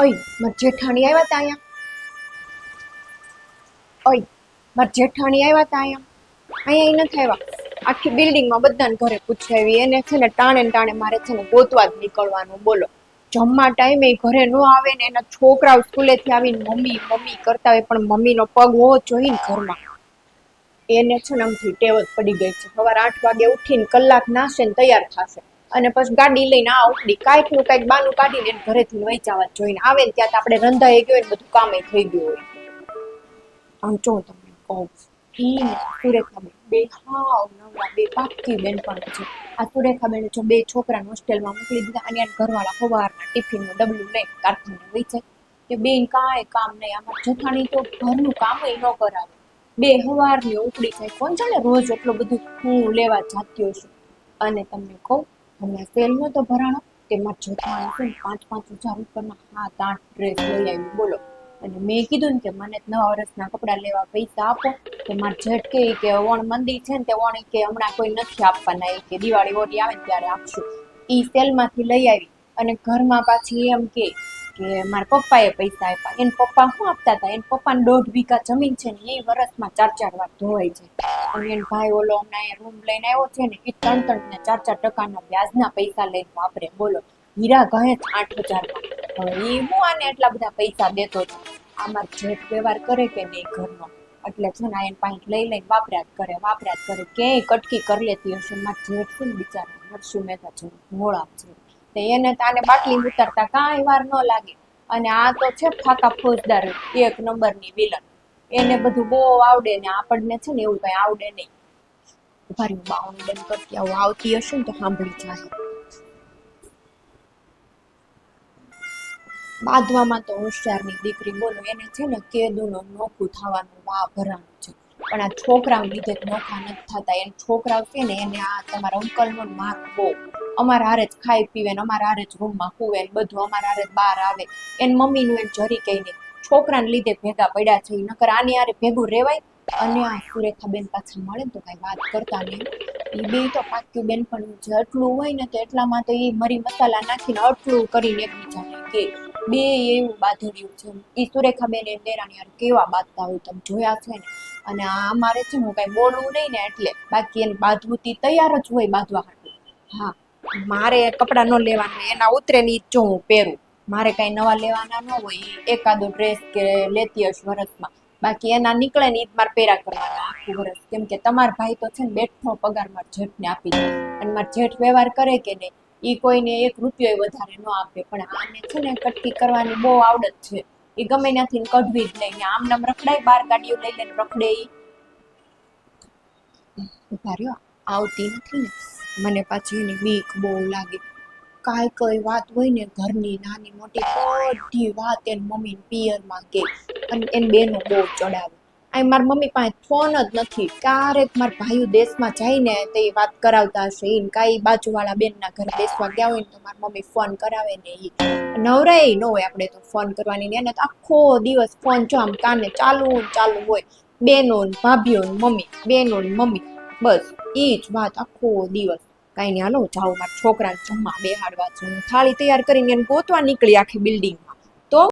ઓય, માર જેઠાણી આવ્યા તા અહીંયા ઓય, માર જેઠાણી આવ્યા તા અહીંયા અહીંયા નથી આવ્યા આખી બિલ્ડિંગમાં બધાને ઘરે પૂછાવી, એને છે ને ટાણે ટાણે મારે છે ને ગોતવા જ નીકળવાનું, બોલો. જમવા ટાઈમે ઘરે ન આવે ને એના છોકરાઓ સ્કૂલેથી આવીને મમ્મી મમ્મી કરતા હોય, પણ મમ્મીનો પગ હોવો જોઈને ઘરમાં. એને છે ને આમથી ટેવ જ પડી ગઈ છે. સવારે આઠ વાગે ઉઠીને કલાક નાશે ને તૈયાર થશે. અને પછી ગાડી લઈને આ ઉપડી કાંઈકનું કાંઈક બાનું કાઢીને ઘરેથી વહી જવા જોઈને આવે ને ત્યાં તો આપણે રંધાઈ ગયો ને બધું કામે થઈ ગયું હોય. આમ જો તમને કહું બે હાવ નવરા, બે પાક્કી બેનપણ છે. આ સુરેખાબેન જો બે છોકરાને હોસ્ટેલમાં મોકલી દીધા અને ઘરવાળા સવારના ટિફિનનું ડબલું લઈને કારખાને કે બેન કાંઈ કામ નહીં, આમાં જથાણી તો ઘરનું કામ ન કરાવે. બે હવારની ઉપડી જાય. કોણ જાણે રોજ એટલું બધું હું લેવા જાતી છું અને તમને કહું હમણાં સેલ તો ભરાણો, તેમાં જોતા છે પાંચ પાંચ હજાર ઉપરના હાથ આઠ ડ્રેસ લઈ આવી. બોલો. અને મેં કીધું ને કે મને નવા વર્ષના કપડાં લેવા પૈસા આપો. તો મારે જેઠ કે કે વણ મંદી છે ને તે વણ કે હમણાં કોઈ નથી આપવાના. એ કે દિવાળી ઓરી આવે ત્યારે આપશું. એ સેલમાંથી લઈ આવી. અને ઘરમાં પાછી એમ કે કે મારા પપ્પાએ પૈસા આપ્યા. એન પપ્પા શું આપતા હતા? એન પપ્પાને દોઢ વીઘા જમીન છે ને એ વર્ષમાં ચાર ચાર વાર ધોવાય છે. અને એન ભાઈ ઓલો હમણાં રૂમ લઈને આવ્યો છે ને, એ ત્રણ ત્રણ ને ચાર ચાર ટકાના વ્યાજના પૈસા લઈને વાપરે. બોલો, હીરા ગહે આઠ હજારમાં. હવે એ હું આને એટલા બધા પૈસા દેતો છું આમાં જેઠ વ્યવહાર કરે કે નહીં ઘરનો? એટલે છે ને આ એને પાંચ લઈ લઈને વાપર્યા કરે વાપર્યા કરે. ક્યાંય કટકી કરી લેતી હશે મારા જેઠ છે ને બિચારા નરસુ મહેતા છે મોળા છે. તો એને તાને બાટલી ઉતારતા કાંઈ વાર ન લાગે. અને આ તો છે ફાકા ફોજદાર એક નંબરની વિલન. એને બધું બહુ આવડે ને આપણને છે ને એવું કઈ આવડે નહીં. ઊભા રહ્યો બાવણી બંધ કરતી આવું આવતી હશે ને તો સાંભળી જાય. બાંધવામાં તો હોશિયારની દીકરી બોલો, એને છે ને કેદુનો નોખું થવાનું વા ભરાણું છે. પણ આ છોકરાઓ લીધે નોખા નથી થતા. એને છોકરાઓ છે ને, એને આ તમારા અંકલનો માર્ક બહુ. અમારા હારે જ ખાઈ પીવે ને અમારા હારે જ રૂમમાં કુવે ને બધું અમારા હારે બહાર આવે. એને મમ્મીનું એમ જરી કહીને છોકરાને લીધે ભેગા પડ્યા છે નકર આની હારે ભેગું રેવાય અને આ સુરેખાબેન પાછળ મળે ને તો કઈ વાત કરતા નહીં. એ બે તો પાક્યું બેન પણ જે એટલું હોય ને તો એટલામાં તો એ મરી મસાલા નાખીને અટલું કરીને એકબીજાને કે બે એવું બાંધેલું છે. એ સુરેખાબેન એ દેરાણી યાર કેવા બાંધતા હોય તમે જોયા છે ને? અને આ અમારે છે ને હું કઈ બોલવું નહીં ને એટલે બાકી એને બાંધવું તી તૈયાર જ હોય બાંધવા હાટુ હા, મારે કપડાં ન લેવાના, એના ઉતરે ની જો હું પહેરું. મારે કઈ નવા લેવાના ન હોય એકાદો ડ્રેસ કે લેતી હશ વરસમાં. બાકી એના નીકળે ને ઈ મારે પહેરા કરવાના આખું વરસ. કેમ કે તમારા ભાઈ તો છે ને બેઠો પગાર મારા જેઠને આપી દે. અને મારા જેઠ વ્યવહાર કરે કે નહીં, ઈ કોઈને એક રૂપિયો વધારે ન આપે. પણ આને છે ને કટકી કરવાની બહુ આવડત છે. એ ગમે ત્યાંથી કઢવી જ નહીં આમ નામ રખડાય, બાર ગાડીઓ લઈ લઈને રખડે ઊભા આવતી નથી ને. મને પાછી એની બીક બહુ લાગે. કાંઈ કઈ વાત હોય ને ઘરની નાની મોટી બધી વાત એની મમ્મી પિયરમાં કે, અને એની બેનો બહુ ચડાવે. આ મારા મમ્મી પાસે ફોન જ નથી. ક્યારેક મારા ભાઈઓ દેશમાં જાય ને વાત કરાવતા હશે. ઈ ને કાંઈ બાજુવાળા બેનના ઘરે દેશમાં ગયા હોય ને તો મારી મમ્મી ફોન કરાવે ને ઈ. નવરાય ન હોય આપણે તો ફોન કરવાની ને એને તો આખો દિવસ ફોન જો આમ કાને ચાલુ ચાલુ હોય. બેનો ને ભાભીઓ મમ્મી, બેનો મમ્મી. બસ ઈ જ વાત આખો દિવસ. કાંઈ નહીં હાલો, જાઓ મારા છોકરાને જમવા બેહાડવા છું. થાળી તૈયાર કરીને એને ગોતવા નીકળી આખી બિલ્ડિંગમાં